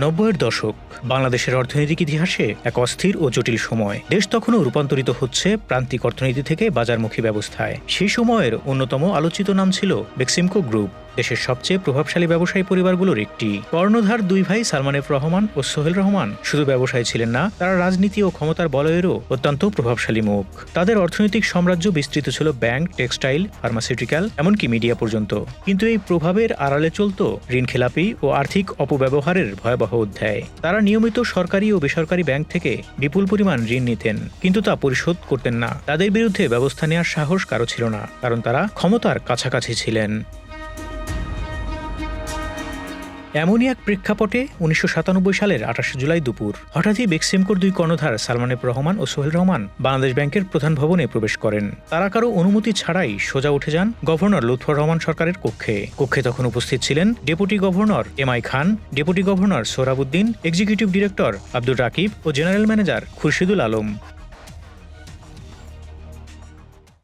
নব্বইয়ের দশক, বাংলাদেশের অর্থনৈতিক ইতিহাসে এক অস্থির ও জটিল সময়। দেশ তখনও রূপান্তরিত হচ্ছে প্রান্তিক অর্থনীতি থেকে বাজারমুখী ব্যবস্থায়। সেই সময়ের অন্যতম আলোচিত নাম ছিল বেক্সিমকো গ্রুপ। দেশের সবচেয়ে প্রভাবশালী ব্যবসায়ী পরিবারগুলোর একটি। কর্ণধার দুই ভাই সালমান এফ রহমান ও সোহেল রহমান শুধু ব্যবসায়ী ছিলেন না, তারা রাজনীতি ও ক্ষমতার বলয়েরও অত্যন্ত প্রভাবশালী মুখ। তাদের অর্থনৈতিক সাম্রাজ্য বিস্তৃত ছিল ব্যাংক, টেক্সটাইল, ফার্মাসিউটিক্যাল, এমনকি মিডিয়া পর্যন্ত। কিন্তু এই প্রভাবের আড়ালে চলত ঋণ খেলাপি ও আর্থিক অপব্যবহারের ভয়াবহ অধ্যায়। তারা নিয়মিত সরকারি ও বেসরকারি ব্যাংক থেকে বিপুল পরিমাণ ঋণ নিতেন, কিন্তু তা পরিশোধ করতেন না। তাদের বিরুদ্ধে ব্যবস্থা নেওয়ার সাহস কারও ছিল না, কারণ তারা ক্ষমতার কাছাকাছি ছিলেন। এমনই এক প্রেক্ষাপটে উনিশশো সাতানব্বই সালের আঠাশে জুলাই দুপুর। হঠাৎই বেক্সিমকোর দুই কর্ণধার সালমান এফ রহমান ও সোহেল রহমান বাংলাদেশ ব্যাংকের প্রধান ভবনে প্রবেশ করেন। তারা কারও অনুমতি ছাড়াই সোজা উঠে যান গভর্নর লুৎফর রহমান সরকারের কক্ষে। কক্ষে তখন উপস্থিত ছিলেন deputy governor M I Khan, deputy governor Sohrabuddin, executive director Abdur Rakib O general manager Khurshidul Alam.